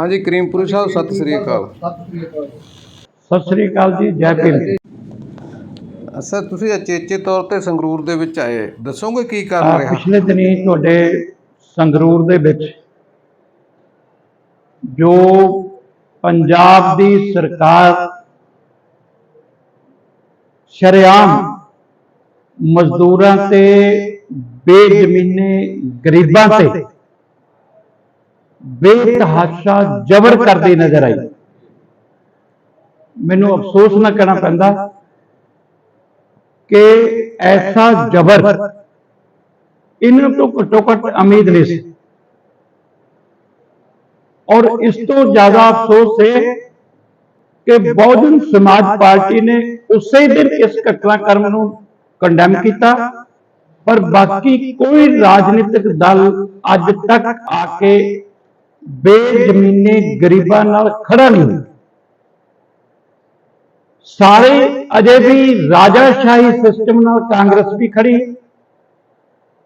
ਹਾਂਜੀ ਕਰੀਮਪੁਰੀ ਸਾਹਿਬ ਸਤਿ ਸ੍ਰੀ ਅਕਾਲ। ਸਤਿ ਸ੍ਰੀ ਅਕਾਲ ਜੀ ਜੈ ਭੀਮ। ਸਰ ਤੁਸੀਂ ਅਚੇਚੇ ਤੌਰ ਤੇ ਸੰਗਰੂਰ ਦੇ ਵਿੱਚ ਆਏ ਦੱਸੋਗੇ ਕੀ ਕਾਰਨ ਰਿਹਾ? ਪਿਛਲੇ ਦਿਨੀ ਤੁਹਾਡੇ ਸੰਗਰੂਰ ਦੇ ਵਿੱਚ ਜੋ ਪੰਜਾਬ ਦੀ ਸਰਕਾਰ ਸ਼ਰੇਆਮ ਮਜ਼ਦੂਰਾਂ ਤੇ ਬੇਜ਼ਮੀਨੇ ਗਰੀਬਾਂ ਤੇ ਬੇਤਹਾਸ਼ਾ ਜ਼ਬਰ ਕਰਦੀ ਨਜ਼ਰ ਆਈ। ਮੈਨੂੰ ਅਫਸੋਸ ਨਾ ਕਹਿਣਾ ਪੈਂਦਾ ਕਿ ਐਸਾ ਜ਼ਬਰ ਇਹਨਾਂ ਤੋਂ ਘੱਟੋ ਘੱਟ ਉਮੀਦ ਨਹੀਂ ਸੀ। ਔਰ ਇਸ ਤੋਂ ਜ਼ਿਆਦਾ ਅਫਸੋਸ ਹੈ ਕਿ ਬਹੁਜਨ ਸਮਾਜ ਪਾਰਟੀ ਨੇ ਉਸੇ ਦਿਨ ਇਸ ਘਟਨਾਕ੍ਰਮ ਨੂੰ ਕੰਡੈਮ ਕੀਤਾ। ਪਰ ਬਾਕੀ ਕੋਈ ਰਾਜਨੀਤਿਕ ਦਲ ਅੱਜ ਤੱਕ ਆ ਕੇ ਬੇਜ਼ਮੀਨੇ ਗਰੀਬਾਂ ਨਾਲ ਖੜਾ ਨਹੀਂ ਸਾਰੇ ਅਜੇ ਵੀ ਰਾਜਾਸ਼ਾਹੀ ਸਿਸਟਮ ਨਾਲ ਕਾਂਗਰਸ ਵੀ ਖੜੀ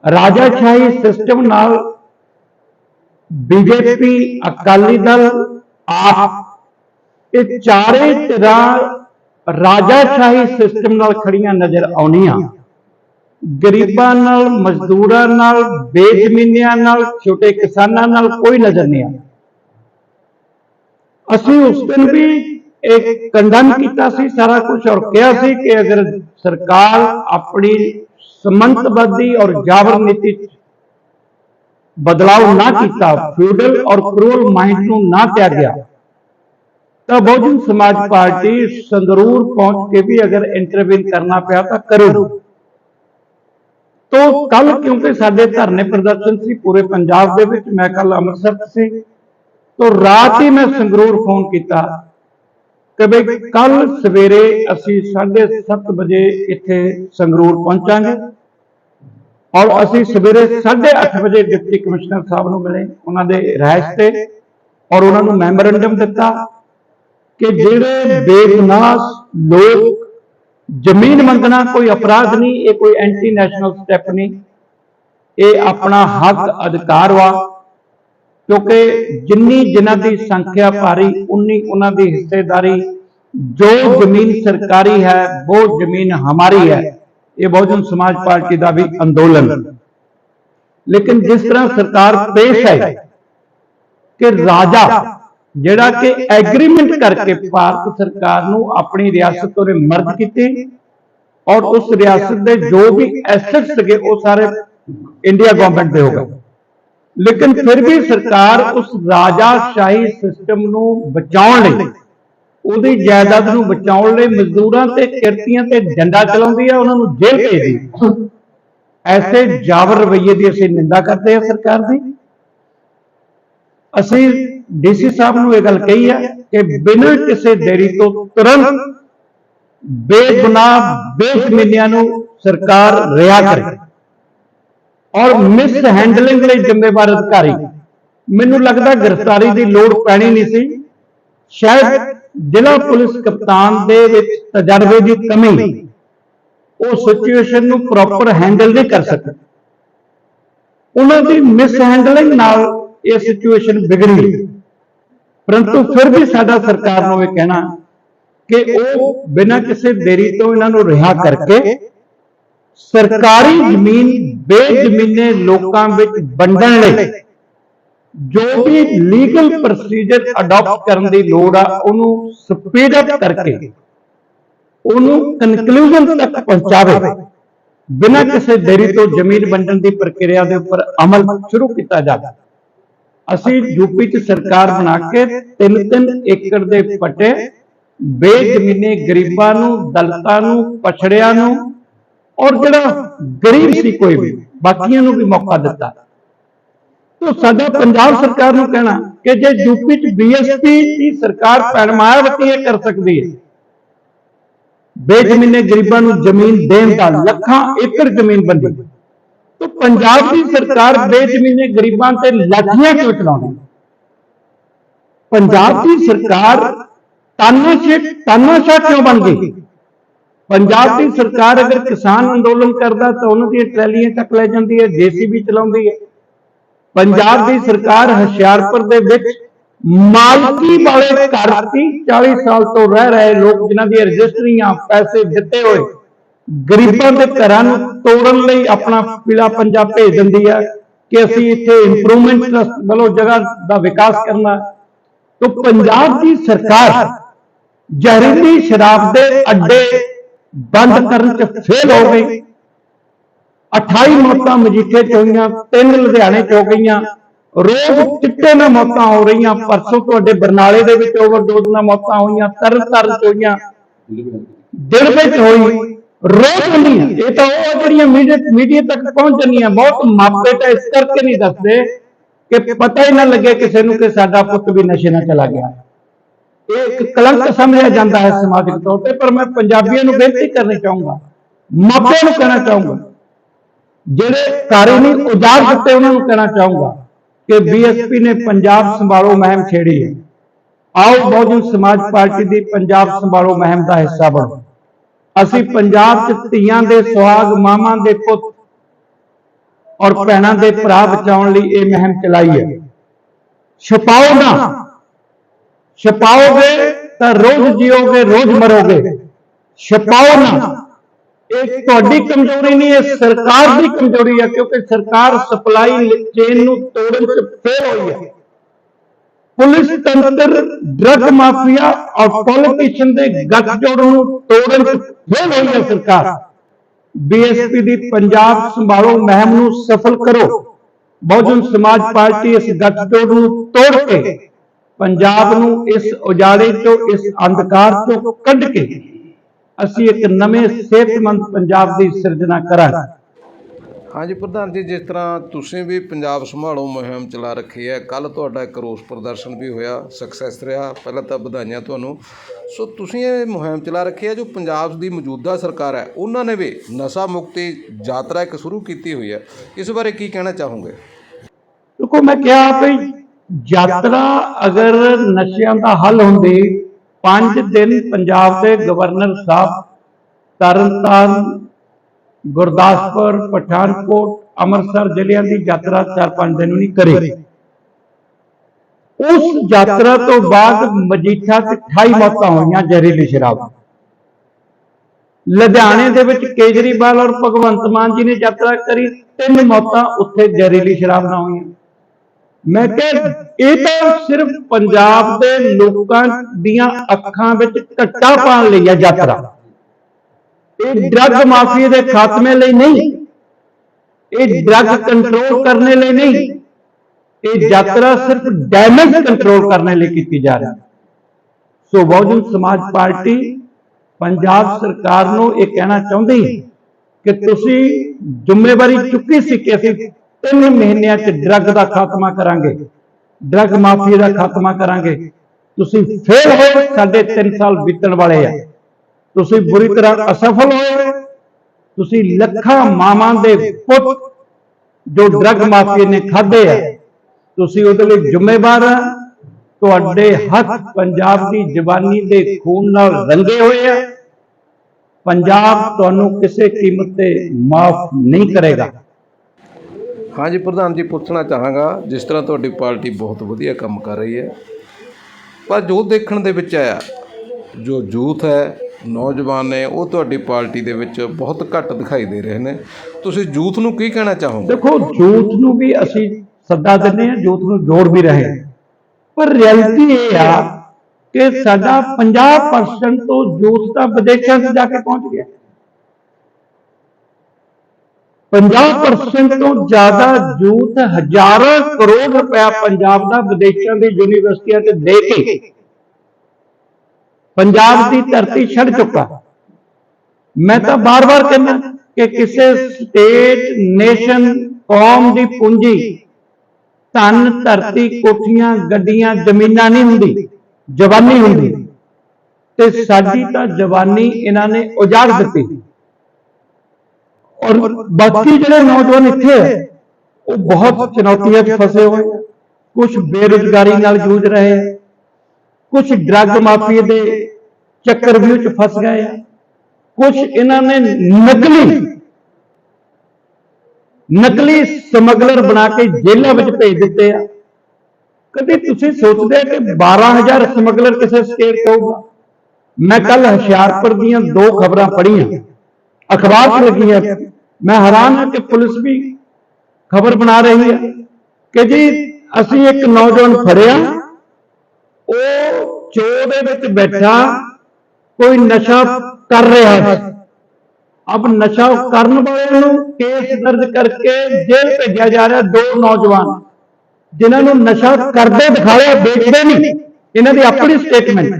ਰਾਜਾਸ਼ਾਹੀ ਸਿਸਟਮ ਨਾਲ ਬੀਜੇਪੀ, ਅਕਾਲੀ ਦਲ, ਆਪ ਇਹ ਚਾਰੇ ਧਿਰਾਂ ਰਾਜਾਸ਼ਾਹੀ ਸਿਸਟਮ ਨਾਲ ਖੜੀਆਂ ਨਜ਼ਰ ਆਉਣੀਆਂ ਗਰੀਬਾਂ ਨਾਲ, ਮਜ਼ਦੂਰਾਂ ਨਾਲ ਬੇਜ਼ਮੀਨਿਆਂ ਨਾਲ, ਛੋਟੇ ਕਿਸਾਨਾਂ ਨਾਲ ਕੋਈ ਨਜ਼ਰ ਨਹੀਂ ਆਇਆ ਅਸੀਂ ਉਸ ਦਿਨ ਵੀ ਇੱਕ ਕੰਡਮ ਕੀਤਾ ਸੀ, ਸਾਰਾ ਕੁਝ ਔਰ ਕਿਹਾ ਸੀ ਕਿ ਅਗਰ ਸਰਕਾਰ ਆਪਣੀ ਸਮੰਤਬੱਧੀ ਔਰ ਜਾਬਰ ਨੀਤੀ 'ਚ ਬਦਲਾਅ ਨਾ ਕੀਤਾ ਫਿਊਡਲ ਔਰ ਕਰੂਅਲ ਮਾਈਂਡ ਨੂੰ ਨਾ ਤਿਆਗਿਆ ਤਾਂ ਬਹੁਜਨ ਸਮਾਜ ਪਾਰਟੀ ਸੰਗਰੂਰ ਪਹੁੰਚ ਕੇ ਵੀ ਅਗਰ ਇੰਟਰਵੀਨ ਕਰਨਾ ਪਿਆ ਤਾਂ ਕਰੋ ਤੋਂ ਕੱਲ ਕਿਉਂਕਿ ਸਾਡੇ ਧਰਨੇ ਪ੍ਰਦਰਸ਼ਨ ਸੀ ਪੂਰੇ ਪੰਜਾਬ ਦੇ ਵਿੱਚ ਮੈਂ ਕੱਲ ਅੰਮ੍ਰਿਤਸਰ ਸੀ। ਤੋਂ ਰਾਤ ਹੀ ਮੈਂ ਸੰਗਰੂਰ ਫੋਨ ਕੀਤਾ ਕਿ ਬਈ ਕੱਲ ਸਵੇਰੇ ਅਸੀਂ 7:30 ਵਜੇ ਇੱਥੇ ਸੰਗਰੂਰ ਪਹੁੰਚਾਂਗੇ। ਔਰ ਅਸੀਂ ਸਵੇਰੇ 8:30 ਵਜੇ ਡਿਪਟੀ ਕਮਿਸ਼ਨਰ ਸਾਹਿਬ ਨੂੰ ਮਿਲੇ ਉਹਨਾਂ ਦੇ ਰਹਿਸ਼ ਤੇ ਔਰ ਉਹਨਾਂ ਨੂੰ ਮੈਮੋਰੰਡਮ ਦਿੱਤਾ ਕਿ ਜਿਹੜੇ ਬੇਗੁਨਾਹ ਲੋਕ ਜ਼ਮੀਨ ਮੰਗਣਾ ਕੋਈ ਅਪਰਾਧ ਨਹੀਂ, ਇਹ ਕੋਈ ਐਂਟੀ ਨੈਸ਼ਨਲ ਸਟੈਪ ਨਹੀਂ। ਇਹ ਆਪਣਾ ਹੱਕ, ਅਧਿਕਾਰ ਵਾ, ਕਿਉਂਕਿ ਜਿੰਨੀ ਜਿਨ੍ਹਾਂ ਦੀ ਸੰਖਿਆ ਭਾਰੀ, ਉਨੀ ਉਹਨਾਂ ਦੀ ਹਿੱਸੇਦਾਰੀ, ਜੋ ਜ਼ਮੀਨ ਸਰਕਾਰੀ ਹੈ, ਉਹ ਜ਼ਮੀਨ ਹਮਾਰੀ ਹੈ। ਇਹ ਬਹੁਜਨ ਸਮਾਜ ਪਾਰਟੀ ਦਾ ਵੀ ਅੰਦੋਲਨ। ਲੇਕਿਨ ਜਿਸ ਤਰ੍ਹਾਂ ਸਰਕਾਰ ਪੇਸ਼ ਹੈ ਕਿ ਰਾਜਾ ਜਿਹੜਾ ਕਿ ਐਗਰੀਮੈਂਟ ਕਰਕੇ ਭਾਰਤ ਸਰਕਾਰ ਨੂੰ ਆਪਣੀ ਰਿਆਸਤ ਉਰੇ ਮਰਜ ਕੀਤੀ ਔਰ ਉਸ ਰਿਆਸਤ ਦੇ ਜੋ ਵੀ ਐਸੈਟਸ ਸੀਗੇ ਉਹ ਸਾਰੇ ਇੰਡੀਆ ਗਵਰਨਮੈਂਟ ਦੇ ਹੋ ਗਏ। ਲੇਕਿਨ ਫਿਰ ਵੀ ਸਰਕਾਰ ਉਸ ਰਾਜਾਸ਼ਾਹੀ ਸਿਸਟਮ ਨੂੰ ਬਚਾਉਣ ਲਈ ਉਹਦੀ ਜਾਇਦਾਦ ਨੂੰ ਬਚਾਉਣ ਲਈ ਮਜ਼ਦੂਰਾਂ ਤੇ ਕਿਰਤੀਆਂ ਤੇ ਡੰਡਾ ਚਲਾਉਂਦੀ ਹੈ ਉਹਨਾਂ ਨੂੰ ਜੇਲ੍ਹ ਭੇਜਦੀ ਐਸੇ ਜਾਬਰ ਰਵੱਈਏ ਦੀ ਅਸੀਂ ਨਿੰਦਾ ਕਰਦੇ ਹਾਂ ਸਰਕਾਰ ਦੀ ਅਸੀਂ ਡੀਸੀ ਸਾਹਿਬ ਨੂੰ ਇਹ ਗੱਲ ਕਹੀ ਹੈ ਕਿ ਬਿਨਾਂ ਕਿਸੇ ਦੇਰੀ ਤੋਂ ਤੁਰੰਤ ਬੇਗੁਨਾਹ ਬੇਜ਼ਮੀਨਿਆਂ ਨੂੰ ਸਰਕਾਰ ਰਿਹਾ ਕਰੇ ਔਰ ਮਿਸ ਹੈਂਡਲਿੰਗ ਲਈ ਜ਼ਿੰਮੇਵਾਰ ਅਧਿਕਾਰੀ। ਮੈਨੂੰ ਲੱਗਦਾ ਗ੍ਰਿਫਤਾਰੀ ਦੀ ਲੋੜ ਪੈਣੀ ਨਹੀਂ ਸੀ। ਸ਼ਾਇਦ ਜ਼ਿਲ੍ਹਾ ਪੁਲਿਸ ਕਪਤਾਨ ਦੇ ਵਿੱਚ ਤਜਰਬੇ ਦੀ ਕਮੀ ਉਹ ਸਿਚੁਏਸ਼ਨ ਨੂੰ ਪ੍ਰੋਪਰ ਹੈਂਡਲ ਨਹੀਂ ਕਰ ਸਕੇ। ਉਹਨਾਂ ਦੀ ਮਿਸ ਹੈਂਡਲਿੰਗ ਨਾਲ ਇਹ ਸਿਚੁਏਸ਼ਨ ਵਿਗੜੀ। ਪਰੰਤੂ ਫਿਰ ਵੀ ਸਾਡਾ ਸਰਕਾਰ ਨੂੰ ਇਹ ਕਹਿਣਾ ਕਿ ਉਹ ਬਿਨਾਂ ਕਿਸੇ ਦੇਰੀ ਤੋਂ ਇਹਨਾਂ ਨੂੰ ਰਿਹਾ ਕਰਕੇ ਸਰਕਾਰੀ ਜ਼ਮੀਨ ਬੇਜ਼ਮੀਨੇ ਲੋਕਾਂ ਵਿੱਚ ਵੰਡਣ ਲਈ ਜੋ ਵੀ ਲੀਗਲ ਪ੍ਰੋਸੀਜਰ ਅਡਾਪਟ ਕਰਨ ਦੀ ਲੋੜ ਆ, ਉਹਨੂੰ ਸਪੀਡ ਅਪ ਕਰਕੇ ਉਹਨੂੰ ਕਨਕਲੂਜਨ ਤੱਕ ਪਹੁੰਚਾਵੇ। ਬਿਨਾਂ ਕਿਸੇ ਦੇਰੀ ਤੋਂ ਜ਼ਮੀਨ ਵੰਡਣ ਦੀ ਪ੍ਰਕਿਰਿਆ ਦੇ ਉੱਪਰ ਅਮਲ ਸ਼ੁਰੂ ਕੀਤਾ ਜਾਵੇ। ਅਸੀਂ ਯੂਪੀ 'ਚ ਸਰਕਾਰ ਬਣਾ ਕੇ 3-3 ਏਕੜ ਦੇ ਪੱਟੇ ਬੇਜ਼ਮੀਨੇ ਗਰੀਬਾਂ ਨੂੰ, ਦਲਤਾਂ ਨੂੰ, ਪਛੜਿਆਂ ਨੂੰ ਔਰ ਜਿਹੜਾ ਗਰੀਬ ਸੀ ਕੋਈ ਵੀ, ਬਾਕੀਆਂ ਨੂੰ ਵੀ ਮੌਕਾ ਦਿੱਤਾ। ਤੋ ਸਾਡਾ ਪੰਜਾਬ ਸਰਕਾਰ ਨੂੰ ਕਹਿਣਾ ਕਿ ਜੇ ਯੂਪੀ 'ਚ ਬੀਐਸਪੀ ਦੀ ਸਰਕਾਰ ਭੈਣ ਮਾਇਆਵਤੀ ਇਹ ਕਰ ਸਕਦੀ ਹੈ, ਬੇਜ਼ਮੀਨੇ ਗਰੀਬਾਂ ਨੂੰ ਜ਼ਮੀਨ ਦੇਣ ਦਾ ਲੱਖਾਂ ਏਕੜ ਜ਼ਮੀਨ ਬੰਦੀ। ਤੋ ਪੰਜਾਬ ਦੀ ਸਰਕਾਰ ਬੇਜ਼ਮੀਨੇ ਗਰੀਬਾਂ ਤੇ ਲਾਠੀਆਂ ਕਿਉਂ ਚਲਾਉਂਦੀ? ਪੰਜਾਬ ਦੀ ਸਰਕਾਰ ਤਾਨਾਸ਼ਾਹ ਤਾਨਾਸ਼ਾਹ ਕਿਉਂ ਬਣ ਗਈ? ਪੰਜਾਬ ਦੀ ਸਰਕਾਰ ਅਗਰ ਕਿਸਾਨ ਅੰਦੋਲਨ ਕਰਦਾ ਤਾਂ ਉਹਨਾਂ ਦੀਆਂ ਟਰੈਲੀਆਂ ਚੱਕ ਲੈ ਜਾਂਦੀ ਹੈ ਜੀਸੀਬੀ ਚਲਾਉਂਦੀ ਹੈ। ਪੰਜਾਬ ਦੀ ਸਰਕਾਰ ਹੁਸ਼ਿਆਰਪੁਰ ਦੇ ਵਿੱਚ ਮਾਲਕੀ ਵਾਲੇ ਘਰ 30 40 ਸਾਲ ਤੋਂ ਰਹਿ ਰਹੇ ਲੋਕ ਜਿਨ੍ਹਾਂ ਦੀਆਂ ਰਜਿਸਟਰੀਆਂ ਪੈਸੇ ਦਿੱਤੇ ਹੋਏ। ਗਰੀਬਾਂ ਦੇ ਘਰਾਂ ਨੂੰ ਤੋੜਨ ਲਈ ਆਪਣਾ ਪੀਲਾ ਪੰਜਾ ਭੇਜ ਦਿੰਦੀ ਹੈ ਕਿ ਅਸੀਂ ਇੱਥੇ ਇੰਪਰੂਵਮੈਂਟ ਟਰਸਟ ਵੱਲੋਂ ਜਗ੍ਹਾ ਦਾ ਵਿਕਾਸ ਕਰਨਾ। ਹੈ। ਪੰਜਾਬ ਦੀ ਸਰਕਾਰ ਜ਼ਹਿਰੀਲੀ ਸ਼ਰਾਬ ਦੇ ਅੱਡੇ ਬੰਦ ਕਰਨ ਚ ਫੇਲ ਹੋ ਗਈ। 28 ਮੌਤਾਂ ਮਜੀਠੇ ਚ ਹੋਈਆਂ, ਤਿੰਨ ਲੁਧਿਆਣੇ ਚ ਹੋ ਗਈਆਂ। ਰੋਜ਼ ਚਿੱਟੇ ਨਾਲ ਮੌਤਾਂ ਹੋ ਰਹੀਆਂ, ਪਰਸੋਂ ਤੁਹਾਡੇ ਬਰਨਾਲੇ ਦੇ ਵਿੱਚ ਓਵਰਡੋਜ਼ ਨਾਲ ਮੌਤਾਂ ਹੋਈਆਂ, ਤਰਨਤਾਰਨ ਚ ਹੋਈਆਂ। ਦਿਲ ਵਿੱਚ ਹੋਈ ਰੋਜ਼ ਹੁੰਦੀਆਂ ਇਹ ਤਾਂ ਉਹ ਜਿਹੜੀਆਂ ਮੀਡੀਆ ਤੱਕ ਪਹੁੰਚ ਬਹੁਤ ਮਾਪੇ ਤਾਂ ਇਸ ਕਰਕੇ ਨਹੀਂ ਦੱਸਦੇ ਕਿ ਪਤਾ ਹੀ ਨਾ ਲੱਗੇ ਕਿਸੇ ਨੂੰ ਕਿ ਸਾਡਾ ਪੁੱਤ ਵੀ ਨਸ਼ੇ ਨਾਲ ਚਲਾ ਗਿਆ। ਇਹ ਇੱਕ ਕਲੰਕ ਸਮਝਿਆ ਜਾਂਦਾ ਹੈ ਸਮਾਜਿਕ ਤੌਰ ਤੇ, ਪਰ ਮੈਂ ਪੰਜਾਬੀਆਂ ਨੂੰ ਬੇਨਤੀ ਕਰਨੀ ਚਾਹੂੰਗਾ, ਮਾਪਿਆਂ ਨੂੰ ਕਹਿਣਾ ਚਾਹੂੰਗਾ, ਜਿਹੜੇ ਕਾਰੇ ਨਹੀਂ, ਉਜਾੜ ਦਿੱਤੇ ਉਹਨਾਂ ਨੂੰ ਕਹਿਣਾ ਚਾਹੂੰਗਾ ਕਿ ਬੀਐਸਪੀ ਨੇ ਪੰਜਾਬ ਸੰਭਾਲੋ ਮੁਹਿੰਮ ਛੇੜੀ ਹੈ। ਆਓ ਬਹੁਜਨ ਸਮਾਜ ਪਾਰਟੀ ਦੀ ਪੰਜਾਬ ਸੰਭਾਲੋ ਮੁਹਿੰਮ ਦਾ ਹਿੱਸਾ ਬਣੋ। ਅਸੀਂ ਪੰਜਾਬ 'ਚ ਧੀਆਂ ਦੇ ਸੁਹਾਗ ਮਾਵਾਂ ਦੇ ਪੁੱਤ ਔਰ ਭੈਣਾਂ ਦੇ ਭਰਾ ਬਚਾਉਣ ਲਈ ਇਹ ਮੁਹਿੰਮ ਚਲਾਈ ਹੈ। ਛਪਾਓ ਨਾ। ਛਪਾਓਗੇ ਤਾਂ ਰੋਜ਼ ਜੀਓਗੇ ਰੋਜ਼ ਮਰੋਗੇ। ਛਪਾਓ ਨਾ। ਇਹ ਤੁਹਾਡੀ ਕਮਜ਼ੋਰੀ ਨਹੀਂ ਇਹ ਸਰਕਾਰ ਦੀ ਕਮਜ਼ੋਰੀ ਹੈ ਕਿਉਂਕਿ ਸਰਕਾਰ ਸਪਲਾਈ ਚੇਨ ਨੂੰ ਤੋੜਨ ਚ ਫੇਲ ਹੋਈ ਹੈ। ਪੁਲਿਸ ਤੰਤਰ ਡਰਗ ਮਾਫੀਆ ਔਰ ਪੋਲੀਟੀਸ਼ੀਅਨ ਦੇ ਗੱਠਜੋੜ ਨੂੰ ਤੋੜਨ ਚ ਫੇਲ ਹੋਈ ਹੈ ਸਰਕਾਰ ਬੀਐਸਪੀ ਦੀ ਪੰਜਾਬ ਸੰਭਾਲੋ ਮੁਹਿੰਮ ਨੂੰ ਸਫਲ ਕਰੋ। ਬਹੁਜਨ ਸਮਾਜ ਪਾਰਟੀ ਇਸ ਗੱਠਜੋੜ ਨੂੰ ਤੋੜ ਕੇ ਪੰਜਾਬ ਨੂੰ ਇਸ ਉਜਾੜੇ ਤੋਂ, ਇਸ ਅੰਧਕਾਰ ਤੋਂ ਕੱਢ ਕੇ ਅਸੀਂ ਇੱਕ ਨਵੇਂ ਸਿਹਤਮੰਦ ਪੰਜਾਬ ਦੀ ਸਿਰਜਣਾ ਕਰਾਂਗੇ। ਹਾਂਜੀ ਪ੍ਰਧਾਨ ਜੀ, ਜਿਸ ਤਰ੍ਹਾਂ ਤੁਸੀਂ ਵੀ ਪੰਜਾਬ ਸੰਭਾਲੋ ਮੁਹਿੰਮ ਚਲਾ ਰੱਖੀ ਹੈ ਕੱਲ ਤੁਹਾਡਾ ਇੱਕ ਰੋਸ ਪ੍ਰਦਰਸ਼ਨ ਵੀ ਹੋਇਆ ਸਕਸੈਸ ਰਿਹਾ, ਪਹਿਲਾਂ ਤਾਂ ਵਧਾਈਆਂ ਤੁਹਾਨੂੰ। ਸੋ ਤੁਸੀਂ ਇਹ ਮੁਹਿੰਮ ਚਲਾ ਰੱਖੀ ਹੈ, ਜੋ ਪੰਜਾਬ ਦੀ ਮੌਜੂਦਾ ਸਰਕਾਰ ਹੈ, ਉਹਨਾਂ ਨੇ ਵੀ ਨਸ਼ਾ ਮੁਕਤੀ ਯਾਤਰਾ ਇੱਕ ਸ਼ੁਰੂ ਕੀਤੀ ਹੋਈ ਹੈ। ਇਸ ਬਾਰੇ ਕੀ ਕਹਿਣਾ ਚਾਹੋਗੇ? ਦੇਖੋ, ਮੈਂ ਕਿਹਾ ਵੀ ਯਾਤਰਾ ਅਗਰ ਨਸ਼ਿਆਂ ਦਾ ਹੱਲ ਹੁੰਦੀ, ਪੰਜ ਦਿਨ ਪੰਜਾਬ ਦੇ ਗਵਰਨਰ ਸਾਹਿਬ ਤਰਨਤਾਰਨ ਗੁਰਦਾਸਪੁਰ ਪਠਾਨਕੋਟ ਅੰਮ੍ਰਿਤਸਰ ਜ਼ਿਲ੍ਹਿਆਂ ਦੀ ਯਾਤਰਾ ਚਾਰ ਪੰਜ ਦਿਨ ਨਹੀਂ ਕਰੇ। ਉਸ ਯਾਤਰਾ ਤੋਂ ਬਾਅਦ ਮਜੀਠਾ 'ਚ 28 ਮੌਤਾਂ ਹੋਈਆਂ ਜ਼ਹਿਰੀਲੀ ਸ਼ਰਾਬ। ਲੁਧਿਆਣੇ ਦੇ ਵਿੱਚ ਕੇਜਰੀਵਾਲ ਔਰ ਭਗਵੰਤ ਮਾਨ ਜੀ ਨੇ ਯਾਤਰਾ ਕਰੀ ਤਿੰਨ ਮੌਤਾਂ ਉੱਥੇ ਜ਼ਹਿਰੀਲੀ ਸ਼ਰਾਬ ਨਾਲ ਹੋਈਆਂ। ਮੈਂ ਕਿਹਾ ਇਹ ਤਾਂ ਸਿਰਫ ਪੰਜਾਬ ਦੇ ਲੋਕਾਂ ਦੀਆਂ ਅੱਖਾਂ ਵਿੱਚ ਘੱਟਾ ਪਾਉਣ ਲਈ ਹੈ ਯਾਤਰਾ। ਇਹ ਡਰੱਗ ਮਾਫੀਆ ਦੇ ਖਾਤਮੇ ਲਈ ਨਹੀਂ। ਇਹ ਡਰੱਗ ਕੰਟਰੋਲ ਕਰਨੇ ਲਈ ਨਹੀਂ। ਇਹ ਯਾਤਰਾ ਸਿਰਫ ਡੈਮੇਜ ਕੰਟਰੋਲ ਕਰਨੇ ਲਈ ਕੀਤੀ ਜਾ ਰਹੀ ਹੈ। ਸੋ ਬਹੁਜਨ ਸਮਾਜ ਪਾਰਟੀ ਪੰਜਾਬ ਸਰਕਾਰ ਨੂੰ ਇਹ ਕਹਿਣਾ ਚਾਹੁੰਦੀ ਕਿ ਤੁਸੀਂ ਜ਼ਿੰਮੇਵਾਰੀ ਚੁੱਕੀ ਸੀ ਕਿ ਅਸੀਂ ਤਿੰਨ ਮਹੀਨਿਆਂ 'ਚ ਡਰੱਗ ਦਾ ਖਾਤਮਾ ਕਰਾਂਗੇ। ਡਰੱਗ ਮਾਫੀਆ ਦਾ ਖਾਤਮਾ ਕਰਾਂਗੇ। ਤੁਸੀਂ ਫੇਲ ਹੋਏ ਸਾਡੇ 3 ਸਾਲ ਬੀਤਣ ਵਾਲੇ ਆ। ਤੁਸੀਂ ਬੁਰੀ ਤਰ੍ਹਾਂ ਅਸਫਲ ਹੋਏ ਤੁਸੀਂ ਲੱਖਾਂ ਮਾਵਾਂ ਦੇ ਪੁੱਤ ਜੋ ਡਰੱਗ ਮਾਫੀਆ ਨੇ ਖਾਦੇ ਆ। ਤੁਸੀਂ ਉਹਦੇ ਲਈ ਜ਼ਿੰਮੇਵਾਰ ਆ। ਤੁਹਾਡੇ ਹੱਥ ਪੰਜਾਬ ਦੀ ਜਵਾਨੀ ਦੇ ਖੂਨ ਨਾਲ ਰੰਗੇ ਹੋਏ ਆ। ਪੰਜਾਬ ਤੁਹਾਨੂੰ ਕਿਸੇ ਕੀਮਤ ਤੇ ਮਾਫ ਨਹੀਂ ਕਰੇਗਾ। ਹਾਂਜੀ ਪ੍ਰਧਾਨ ਜੀ ਪੁੱਛਣਾ ਚਾਹਾਂਗਾ ਜਿਸ ਤਰ੍ਹਾਂ ਤੁਹਾਡੀ ਪਾਰਟੀ ਬਹੁਤ ਵਧੀਆ ਕੰਮ ਕਰ ਰਹੀ ਹੈ ਪਰ ਜੋ ਦੇਖਣ ਦੇ ਵਿੱਚ ਆਇਆ ਜੋ ਯੂਥ ਹੈ ਨੌਜਵਾਨ ਨੇ, ਉਹ ਤੁਹਾਡੀ ਪਾਰਟੀ ਦੇ ਵਿੱਚ ਬਹੁਤ ਘੱਟ ਦਿਖਾਈ ਦੇ ਰਹੇ ਨੇ। ਤੁਸੀਂ ਯੂਥ ਨੂੰ ਕੀ ਕਹਿਣਾ ਚਾਹੋਗੇ? ਦੇਖੋ, ਜੂਥ ਨੂੰ ਵੀ ਅਸੀਂ ਸੱਦਾ ਦਿੰਦੇ ਹਾਂ, ਜੂਥ ਨੂੰ ਜੋੜ ਵੀ ਰਹੇ ਹਾਂ। ਪਰ ਰਿਐਲਿਟੀ ਇਹ ਆ ਕਿ ਸਾਡਾ 50% ਤੋਂ ਜੂਥ ਤਾਂ ਵਿਦੇਸ਼ਾਂ 'ਚ ਜਾ ਕੇ ਪਹੁੰਚ ਗਿਆ। 50% ਤੋਂ ਜ਼ਿਆਦਾ ਜੂਥ ਹਜ਼ਾਰਾਂ ਕਰੋੜ ਰੁਪਇਆ ਪੰਜਾਬ ਦਾ ਵਿਦੇਸ਼ਾਂ ਦੀ ਯੂਨੀਵਰਸਿਟੀਆਂ 'ਚ ਦੇ ਕੇ ਪੰਜਾਬ ਦੀ ਧਰਤੀ ਛੱਡ ਚੁੱਕਾ। ਮੈਂ ਤਾਂ ਬਾਰ-ਬਾਰ ਕਹਿੰਦਾ ਕਿ ਕਿਸੇ ਸਟੇਟ, ਨੇਸ਼ਨ, ਕੌਮ ਦੀ ਪੂੰਜੀ, ਧਨ, ਧਰਤੀ, ਕੋਠੀਆਂ, ਗੱਡੀਆਂ, ਜ਼ਮੀਨਾਂ ਨਹੀਂ ਹੁੰਦੀ, ਜਵਾਨੀ ਹੁੰਦੀ। ਤੇ ਸਾਡੀ ਤਾਂ ਜਵਾਨੀ ਇਹਨਾਂ ਨੇ ਉਜਾੜ ਦਿੱਤੀ। ਔਰ ਬਾਕੀ ਜਿਹੜੇ ਨੌਜਵਾਨ ਇੱਥੇ ਹੈ ਉਹ ਬਹੁਤ ਚੁਣੌਤੀਆਂ 'ਚ ਫਸੇ ਹੋਏ ਕੁਝ ਬੇਰੁਜ਼ਗਾਰੀ ਨਾਲ ਜੂਝ ਰਹੇ ਹੈ ਕੁਝ ਡਰੱਗ ਮਾਫੀਏ ਦੇ ਚੱਕਰ ਵਿੱਚ ਫਸ ਗਏ ਆ। ਕੁਝ ਇਹਨਾਂ ਨੇ ਨਕਲੀ ਨਕਲੀ ਸਮਗਲਰ ਬਣਾ ਕੇ ਜੇਲ੍ਹਾਂ ਵਿੱਚ ਭੇਜ ਦਿੱਤੇ ਆ। ਕਦੇ ਤੁਸੀਂ ਸੋਚਦੇ ਹੋ ਕਿ 12000 ਸਮਗਲਰ ਕਿਸੇ ਸਟੇਟ ਤੋਂ ਹੋਊਗਾ। ਮੈਂ ਕੱਲ ਹੁਸ਼ਿਆਰਪੁਰ ਦੀਆਂ ਦੋ ਖਬਰਾਂ ਪੜ੍ਹੀਆਂ। ਅਖਬਾਰ 'ਚ ਲੱਗੀਆਂ ਮੈਂ ਹੈਰਾਨ ਹਾਂ ਕਿ ਪੁਲਿਸ ਵੀ ਖਬਰ ਬਣਾ ਰਹੀ ਹੈ ਕਿ ਜੀ ਅਸੀਂ ਇੱਕ ਨੌਜਵਾਨ ਫੜਿਆ। ਉਹ ਚੋ ਦੇ ਵਿੱਚ ਬੈਠਾ, ਕੋਈ ਨਸ਼ਾ ਕਰ ਰਿਹਾ ਸੀ ਅਬ ਨਸ਼ਾ ਕਰਨ ਵਾਲੇ ਨੂੰ ਕੇਸ ਦਰਜ ਕਰਕੇ ਜੇਲ੍ਹ ਭੇਜਿਆ ਜਾ ਰਿਹਾ ਦੋ ਨੌਜਵਾਨ, ਜਿਨ੍ਹਾਂ ਨੂੰ ਨਸ਼ਾ ਕਰਦੇ ਦਿਖਾਇਆ ਵੇਚਦੇ ਨਹੀਂ। ਇਹਨਾਂ ਦੀ ਆਪਣੀ ਸਟੇਟਮੈਂਟ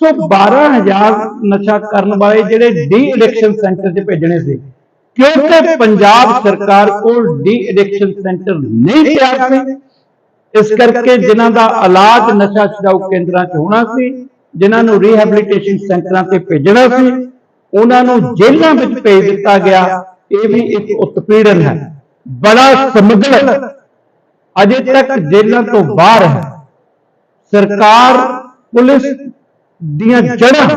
ਸੋ 12000 ਨਸ਼ਾ ਕਰਨ ਵਾਲੇ ਜਿਹੜੇ ਡੀ ਐਡਿਕਸ਼ਨ ਸੈਂਟਰ 'ਚ ਭੇਜਣੇ ਸੀ, ਕਿਉਂਕਿ ਪੰਜਾਬ ਸਰਕਾਰ ਕੋਲ ਡੀ ਐਡਿਕਸ਼ਨ ਸੈਂਟਰ ਨਹੀਂ ਤਿਆਰ ਸੀ ਇਸ ਕਰਕੇ ਜਿਨ੍ਹਾਂ ਦਾ ਇਲਾਜ ਨਸ਼ਾ ਛਡਾਊ ਕੇਂਦਰਾਂ 'ਚ ਹੋਣਾ ਸੀ, ਜਿਨ੍ਹਾਂ ਨੂੰ ਰੀਹੈਬਿਲਿਟੇਸ਼ਨ ਸੈਂਟਰਾਂ ਤੇ ਭੇਜਣਾ ਸੀ, ਉਹਨਾਂ ਨੂੰ ਜੇਲ੍ਹਾਂ ਵਿੱਚ ਭੇਜ ਦਿੱਤਾ ਗਿਆ। ਇਹ ਵੀ ਇੱਕ ਉਤਪੀੜਨ ਹੈ। ਬੜਾ ਸਮਗਲਰ ਅਜੇ ਤੱਕ ਜੇਲ੍ਹਾਂ ਤੋਂ ਬਾਹਰ ਹੈ। ਸਰਕਾਰ, ਪੁਲਿਸ ਦੀਆਂ ਜੜ੍ਹਾਂ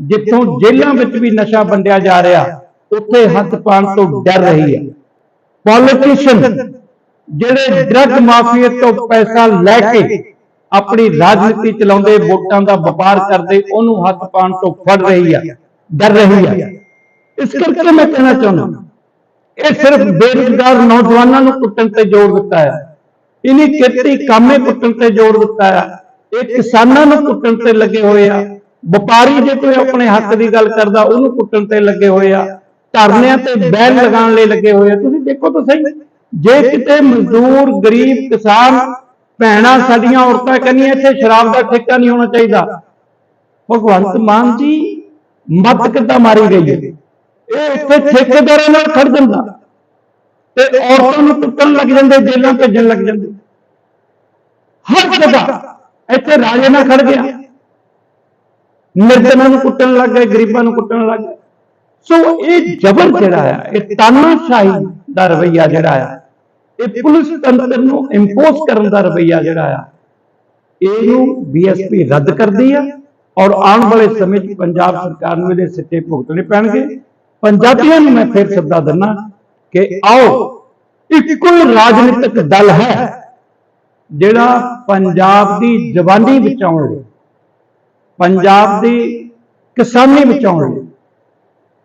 ਜਿੱਥੋਂ ਜੇਲ੍ਹਾਂ ਵਿੱਚ ਵੀ ਨਸ਼ਾ ਵੰਡਿਆ ਜਾ ਰਿਹਾ, ਉੱਥੇ ਹੱਥ ਪਾਉਣ ਤੋਂ ਡਰ ਰਹੀ ਹੈ। ਪੋਲੀਟੀਸ਼ੀਅਨ ਜਿਹੜੇ ਡਰੱਗ ਮਾਫੀਆ ਤੋਂ ਪੈਸਾ ਲੈ ਕੇ ਆਪਣੀ ਰਾਜਨੀਤੀ ਚਲਾਉਂਦੇ, ਵੋਟਾਂ ਦਾ ਵਪਾਰ ਕਰਦੇ, ਉਹਨੂੰ ਹੱਥ ਪਾਉਣ ਤੋਂ ਫੜ ਰਹੀ ਹੈ ਡਰ ਰਹੀ ਹੈ ਇਸ ਕਰਕੇ ਮੈਂ ਕਹਿਣਾ ਚਾਹੁੰਦਾ ਇਹ ਸਿਰਫ ਬੇਰੁਜ਼ਗਾਰ ਨੌਜਵਾਨਾਂ ਨੂੰ ਕੁੱਟਣ ਤੇ ਜ਼ੋਰ ਦਿੱਤਾ ਹੈ। ਇਨੀ ਕਿਰਤੀ ਕਾਮੇ ਕੁੱਟਣ ਤੇ ਜ਼ੋਰ ਦਿੱਤਾ ਹੈ। ਇਹ ਕਿਸਾਨਾਂ ਨੂੰ ਕੁੱਟਣ ਤੇ ਲੱਗੇ ਹੋਏ ਆ। ਵਪਾਰੀ ਜੇ ਕੋਈ ਆਪਣੇ ਹੱਕ ਦੀ ਗੱਲ ਕਰਦਾ, ਉਹਨੂੰ ਕੁੱਟਣ ਤੇ ਲੱਗੇ ਹੋਏ ਆ। ਧਰਨਿਆਂ ਤੇ ਬੈਨ ਲਗਾਉਣ ਲਈ ਲੱਗੇ ਹੋਏ ਆ। ਤੁਸੀਂ ਦੇਖੋ ਤਾਂ ਸਹੀ। ਜੇ ਕਿਤੇ ਮਜ਼ਦੂਰ, ਗਰੀਬ ਕਿਸਾਨ ਭੈਣਾਂ ਸਾਡੀਆਂ ਔਰਤਾਂ ਕਹਿੰਦੀਆਂ ਇੱਥੇ ਸ਼ਰਾਬ ਦਾ ਠੇਕਾ ਨਹੀਂ ਹੋਣਾ ਚਾਹੀਦਾ, ਭਗਵੰਤ ਮਾਨ ਜੀ ਮੱਤ ਕਿੱਦਾਂ ਮਾਰੀ ਗਈ ਹੈ? ਇਹ ਇੱਥੇ ਠੇਕੇਦਾਰਾਂ ਨਾਲ ਖੜ ਜਾਂਦਾ ਤੇ ਔਰਤਾਂ ਨੂੰ ਕੁੱਟਣ ਲੱਗ ਜਾਂਦੇ, ਜੇਲ੍ਹਾਂ ਭੇਜਣ ਲੱਗ ਜਾਂਦੇ। ਹਰ ਜਗ੍ਹਾ ਇੱਥੇ ਰਾਜੇ ਨਾਲ ਖੜ ਗਿਆ। ਨਿਰਜਨਾਂ ਨੂੰ ਕੁੱਟਣ ਲੱਗ ਗਏ, ਗਰੀਬਾਂ ਨੂੰ ਕੁੱਟਣ ਲੱਗ ਗਏ। ਸੋ ਇਹ ਜ਼ਬਰ ਜਿਹੜਾ ਆ ਇਹ ਤਾਨਾਸ਼ਾਹੀ ਦਾ ਰਵਈਆ ਜਿਹੜਾ ਆ ਇਹ ਪੁਲਿਸ ਤੰਤਰ ਨੂੰ ਇੰਪੋਜ਼ ਕਰਨ ਦਾ ਰਵਈਆ ਜਿਹੜਾ ਆ, ਇਹਨੂੰ ਬੀਐਸਪੀ ਰੱਦ ਕਰਦੀ ਆ ਔਰ ਆਉਣ ਵਾਲੇ ਸਮੇਂ 'ਚ ਪੰਜਾਬ ਸਰਕਾਰ ਨੂੰ ਇਹਦੇ ਸਿੱਟੇ ਭੁਗਤਣੇ ਪੈਣਗੇ। ਪੰਜਾਬੀਆਂ ਨੂੰ ਮੈਂ ਫਿਰ ਸੱਦਾ ਦਿੰਦਾ ਕਿ ਆਓ, ਇੱਕੋ ਹੀ ਰਾਜਨੀਤਿਕ ਦਲ ਹੈ ਜਿਹੜਾ ਪੰਜਾਬ ਦੀ ਜਵਾਨੀ ਬਚਾਉਣ ਲਈ, ਪੰਜਾਬ ਦੀ ਕਿਸਾਨੀ ਬਚਾਉਣ ਲਈ,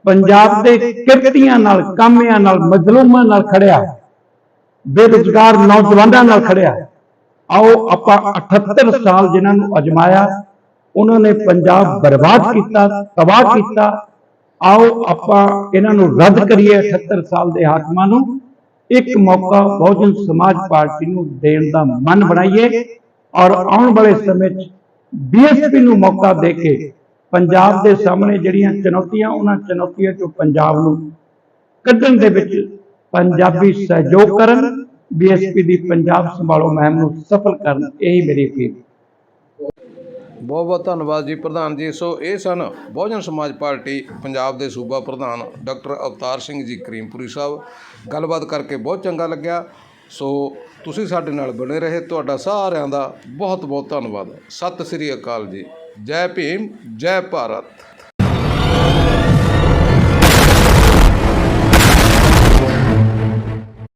ਪੰਜਾਬ ਦੇ ਕਿਰਤੀਆਂ ਨਾਲ, ਕਾਮਿਆਂ ਨਾਲ, ਮਜ਼ਲੂਮਾਂ ਨਾਲ ਖੜਿਆ। ਬੇਰੁਜ਼ਗਾਰ ਨੌਜਵਾਨਾਂ ਨਾਲ ਖੜਿਆ। ਆਓ ਆਪਾਂ 78 ਸਾਲ ਜਿਨ੍ਹਾਂ ਨੂੰ ਅਜਮਾਇਆ, ਉਹਨਾਂ ਨੇ ਪੰਜਾਬ ਬਰਬਾਦ ਕੀਤਾ, ਤਬਾਹ ਕੀਤਾ। ਆਓ ਆਪਾਂ ਇਹਨਾਂ ਨੂੰ ਰੱਦ ਕਰੀਏ 78 ਸਾਲ ਦੇ ਹਾਕਮਾਂ ਨੂੰ। ਇੱਕ ਮੌਕਾ ਬਹੁਜਨ ਸਮਾਜ ਪਾਰਟੀ ਨੂੰ ਦੇਣ ਦਾ ਮਨ ਬਣਾਈਏ ਔਰ ਆਉਣ ਵਾਲੇ ਸਮੇਂ 'ਚ ਬੀਐਸਪੀ ਨੂੰ ਮੌਕਾ ਦੇ ਕੇ ਪੰਜਾਬ ਦੇ ਸਾਹਮਣੇ ਜਿਹੜੀਆਂ ਚੁਣੌਤੀਆਂ, ਉਹਨਾਂ ਚੁਣੌਤੀਆਂ ਚੋਂ ਪੰਜਾਬ ਨੂੰ ਕੱਢਣ ਦੇ ਵਿੱਚ ਪੰਜਾਬੀ ਸਹਿਯੋਗ ਕਰਨ ਬੀਐਸਪੀ ਦੀ ਪੰਜਾਬ ਸੰਭਾਲੋ ਮੁਹਿੰਮ ਨੂੰ ਸਫਲ ਕਰਨ ਇਹੀ ਮੇਰੀ ਅਪੀਲ। ਬਹੁਤ ਬਹੁਤ ਧੰਨਵਾਦ ਜੀ ਪ੍ਰਧਾਨ ਜੀ। ਸੋ ਇਹ ਸਨ ਬਹੁਜਨ ਸਮਾਜ ਪਾਰਟੀ ਪੰਜਾਬ ਦੇ ਸੂਬਾ ਪ੍ਰਧਾਨ ਡਾਕਟਰ ਅਵਤਾਰ ਸਿੰਘ ਜੀ ਕਰੀਮਪੁਰੀ ਸਾਹਿਬ। ਗੱਲਬਾਤ ਕਰਕੇ ਬਹੁਤ ਚੰਗਾ ਲੱਗਿਆ। ਸੋ ਤੁਸੀਂ ਸਾਡੇ ਨਾਲ ਬਣੇ ਰਹੇ। ਤੁਹਾਡਾ ਸਾਰਿਆਂ ਦਾ ਬਹੁਤ ਬਹੁਤ ਧੰਨਵਾਦ। ਸਤਿ ਸ੍ਰੀ ਅਕਾਲ ਜੀ। ਜੈ ਭੀਮ ਜੈ ਭਾਰਤ।